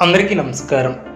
అందరికీ నమస్కారం.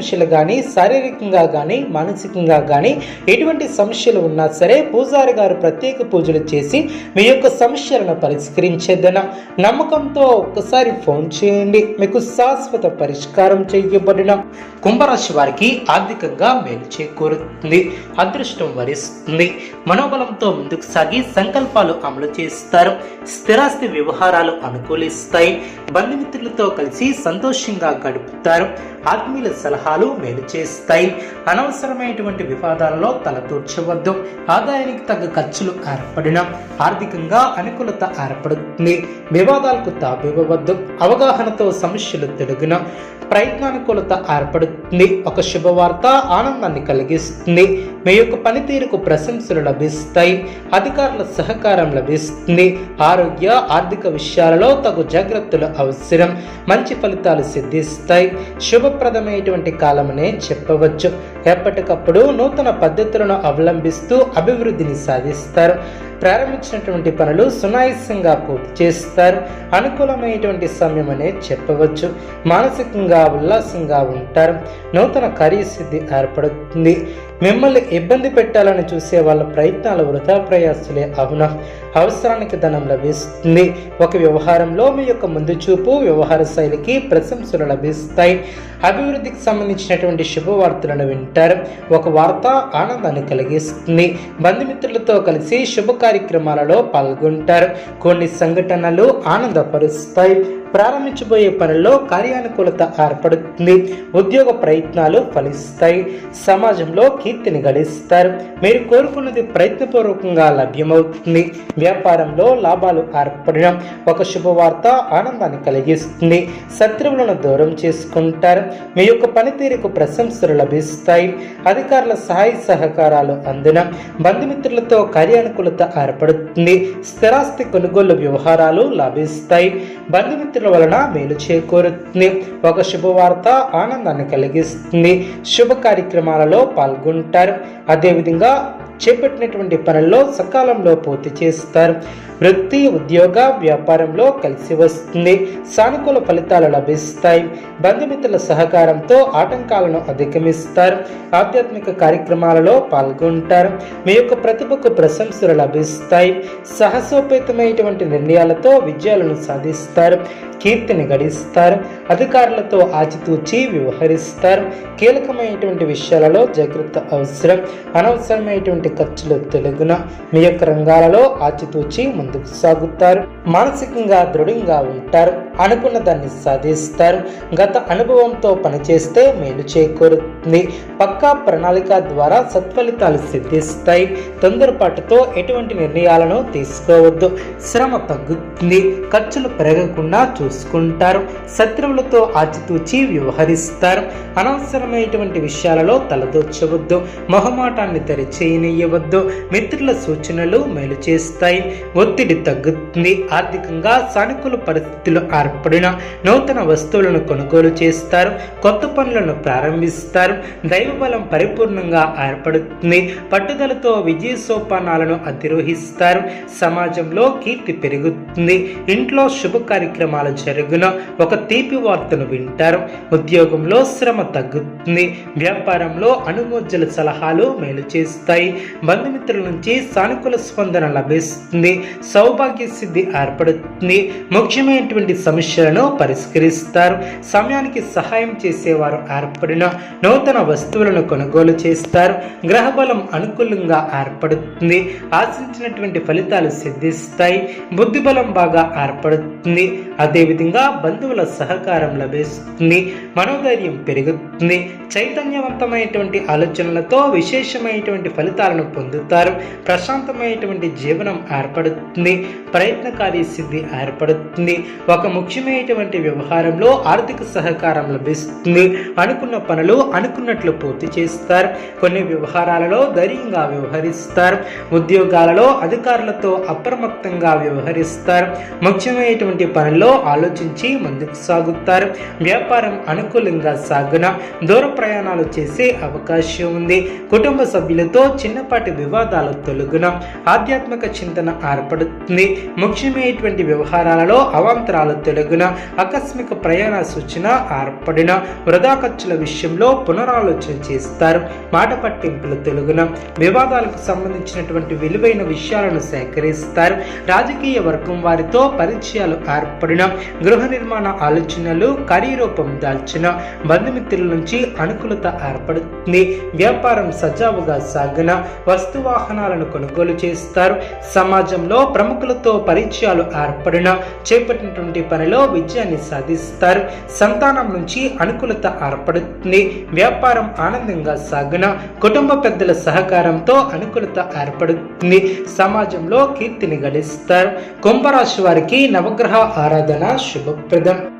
సమస్యలు కానీ శారీరకంగా కానీ మానసికంగా కానీ ఎటువంటి సమస్యలు ఉన్నా సరే పూజారి గారు ప్రత్యేక పూజలు చేసి మీ యొక్క సమస్యలను పరిష్కరించేదన. నమ్మకంతో ఒక్కసారి ఫోన్ చేయండి. మీకు శాశ్వత పరిష్కారం చేయబడిన కుంభరాశి వారికి ఆర్థికంగా మేలు చేకూరుతుంది. అదృష్టం వరిస్తుంది. మనోబలంతో ముందుకు సాగి సంకల్పాలు అమలు చేస్తారు. స్థిరాస్తి వ్యవహారాలు అనుకూలిస్తాయి. బంధుమిత్రులతో కలిసి సంతోషంగా గడుపుతారు. ఆత్మీయుల సలహా సలహాలు మేలు చేస్తాయి. అనవసరమైనటువంటి వివాదాలలో తలతూర్చవద్దు ఆదాయానికి తగ్గ ఖర్చులు ఏర్పడిన ఆర్థికంగా అనుకూలత ఏర్పడుతుంది వివాదాలకు తావివ్వవద్దు. అవగాహనతో సమస్యలు తెలుగున ప్రయత్నానుకూలత ఏర్పడుతుంది ఒక శుభవార్త ఆనందాన్ని కలిగిస్తుంది. మీ యొక్క పనితీరుకు ప్రశంసలు లభిస్తాయి అధికారుల సహకారం లభిస్తుంది ఆరోగ్య ఆర్థిక విషయాలలో తగు జాగ్రత్తలు అవసరం మంచి ఫలితాలు సిద్ధిస్తాయి. శుభప్రదమైనటువంటి కాలమనే చెప్పవచ్చు. ఎప్పటికప్పుడు నూతన పద్ధతులను అవలంబిస్తూ అభివృద్ధిని సాధిస్తారు. ప్రారంభించినటువంటి పనులు సునాయాసంగా పూర్తి చేస్తారు. అనుకూలమైనటువంటి సమయం అనేది చెప్పవచ్చు. మానసికంగా ఉల్లాసంగా ఉంటారు. నూతన కార్యసిద్ధి ఏర్పడుతుంది. మిమ్మల్ని ఇబ్బంది పెట్టాలని చూసే వాళ్ళ ప్రయత్నాలు వృధా ప్రయాసలే అవునా? అవసరానికి ధనం లభిస్తుంది. ఒక వ్యవహారంలో మీ యొక్క ముందు చూపు వ్యవహార శైలికి ప్రశంసలు లభిస్తాయి. అభివృద్ధికి సంబంధించినటువంటి శుభవార్తలను వింటారు ఒక వార్త ఆనందాన్ని కలిగిస్తుంది. బంధుమిత్రులతో కలిసి శుభ కార్యక్రమాలలో పాల్గొంటారు. కొన్ని సంఘటనలు ఆనందపరుస్తాయి. ప్రారంభించబోయే పనుల్లో కార్యానుకూలత ఏర్పడుతుంది. ఉద్యోగ ప్రయత్నాలు ఫలిస్తాయి. సమాజంలో కీర్తిని గడిస్తారు. మీరు కోరుకున్నది ప్రయత్నపూర్వకంగా లభ్యమవుతుంది. వ్యాపారంలో లాభాలు ఏర్పడడం ఒక శుభవార్త ఆనందాన్ని కలిగిస్తుంది. శత్రువులను దూరం చేసుకుంటారు. మీ యొక్క పనితీరుకు ప్రశంసలు లభిస్తాయి. అధికారుల సహాయ సహకారాలు అందిన బంధుమిత్రులతో కార్యానుకూలత ఏర్పడుతుంది. స్థిరాస్తి కొనుగోలు వ్యవహారాలు లభిస్తాయి. బంధుమిత్రులు వలన మేలు చేకూరుతుంది. ఒక శుభవార్త ఆనందాన్ని కలిగిస్తుంది. శుభ కార్యక్రమాలలో పాల్గొంటారు. అదేవిధంగా చేపట్టినటువంటి పనుల్లో సకాలంలో పూర్తి చేస్తారు. వృత్తి ఉద్యోగ వ్యాపారంలో కలిసి వస్తుంది. సానుకూల ఫలితాలు లభిస్తాయి. బంధుమిత్రుల సహకారంతో ఆటంకాలను అధిగమిస్తారు. ఆధ్యాత్మిక కార్యక్రమాలలో పాల్గొంటారు. మీ యొక్క ప్రతిభకు ప్రశంసలు లభిస్తాయి. సాహసోపేతమైనటువంటి నిర్ణయాలతో విజయాలను సాధిస్తారు. కీర్తిని గడిస్తారు. అధికారులతో ఆచితూచి వ్యవహరిస్తారు. కీలకమైనటువంటి విషయాలలో జాగ్రత్త అవసరం. అనవసరమైనటువంటి ఖర్చులు తెలుగున మీ యొక్క రంగాలలో ఆచితూచి ముందు ముందుకు సాగుతారు మానసికంగా దృఢంగా ఉంటారు అనుకున్న దాన్ని సాధిస్తారు. గత అనుభవంతో పనిచేస్తే మేలు చేకూరుతుంది. పక్కా ప్రణాళిక ద్వారా సత్ఫలితాలు సిద్ధిస్తాయి. తొందరపాటుతో ఎటువంటి నిర్ణయాలను తీసుకోవద్దు. శ్రమ తగ్గుతుంది. ఖర్చులు పెరగకుండా చూసుకుంటారు. శత్రువులతో ఆచితూచి వ్యవహరిస్తారు. అనవసరమైనటువంటి విషయాలలో తలదూర్చవద్దు. మొహమాటాన్ని తెరచేయనియవద్దు మిత్రుల సూచనలు మేలు చేస్తాయి. ఒత్తిడి తగ్గుతుంది. ఆర్థికంగా సానుకూల పరిస్థితులు ఏర్పడిన నూతన వస్తువులను కొనుగోలు చేస్తారు. కొత్త పనులను ప్రారంభిస్తారు. దైవబలం పరిపూర్ణంగా ఏర్పడుతుంది. పట్టుదలతో విజయ సోపానాలను అధిరోహిస్తారు. సమాజంలో కీర్తి పెరుగుతుంది. ఇంట్లో శుభ కార్యక్రమాలు జరుగున ఒక తీపి వార్తను వింటారు. ఉద్యోగంలో శ్రమ తగ్గుతుంది. వ్యాపారంలో అనుమోజల సలహాలు మేలు చేస్తాయి. బంధుమిత్రుల నుంచి సానుకూల స్పందన లభిస్తుంది. సౌభాగ్య సిద్ధి ఏర్పడుతుంది. ముఖ్యమైనటువంటి సమస్యలను పరిష్కరిస్తారు. సమయానికి సహాయం చేసేవారు ఏర్పడిన నూతన వస్తువులను కొనుగోలు చేస్తారు. గ్రహబలం అనుకూలంగా ఏర్పడుతుంది. ఆశించినటువంటి ఫలితాలు సిద్ధిస్తాయి. బుద్ధిబలం బాగా ఏర్పడుతుంది. అదేవిధంగా బంధువుల సహకారం సహకారం లభిస్తుంది. మనోధైర్యం పెరుగుతుంది. చైతన్యవంతమైనటువంటి ఆలోచనలతో విశేషమైనటువంటి ఫలితాలను పొందుతారు. ప్రశాంతమైనటువంటి జీవనం ఏర్పడుతుంది. ప్రయత్నకారి సిద్ధి ఏర్పడుతుంది ఒక ముఖ్యమైనటువంటి వ్యవహారంలో ఆర్థిక సహకారం లభిస్తుంది అనుకున్న పనులు అనుకున్నట్లు పూర్తి చేస్తారు కొన్ని వ్యవహారాలలో ధైర్యంగా వ్యవహరిస్తారు ఉద్యోగాలలో అధికారులతో అప్రమత్తంగా వ్యవహరిస్తారు ముఖ్యమైనటువంటి పనుల్లో ఆలోచించి ముందుకు సాగుతారు వ్యాపారం అనుకూలంగా సాగున దూర ప్రయాణాలు చేసే అవకాశం ఉంది కుటుంబ సభ్యులతో చిన్నపాటి వివాదాలు తొలగున ఆధ్యాత్మిక చింతన ఏర్పడుతుంది. ముఖ్యమైనటువంటి వ్యవహారాలలో అవాంతరాలు తొలగిన ఆకస్మిక ప్రయాణ సూచన ఏర్పడిన వృధా ఖర్చుల విషయంలో పునరాలోచన చేస్తారు. మాట పట్టింపులు తొలగిన వివాదాలకు సంబంధించినటువంటి విలువైన విషయాలను సేకరిస్తారు. రాజకీయ వర్గం వారితో పరిచయాలు ఏర్పడిన గృహ నిర్మాణ ఆలోచనలు కార్యరూపం దాల్చిన బంధుమిత్రుల నుంచి అనుకూలత ఏర్పడుతుంది. వ్యాపారం సజావుగా సాగిన వస్తు వాహనాలను కొనుగోలు చేస్తారు. సమాజంలో ప్రముఖులతో పరిచయాలు ఏర్పడిన చేపట్టినటువంటి పనిలో విజయాన్ని సాధిస్తారు. సంతానం నుంచి అనుకూలత ఏర్పడుతుంది. వ్యాపారం ఆనందంగా సాగిన కుటుంబ పెద్దల సహకారంతో అనుకూలత ఏర్పడుతుంది. సమాజంలో కీర్తిని గడిస్తారు. కుంభరాశి వారికి నవగ్రహ ఆరాధన శుభప్రదం.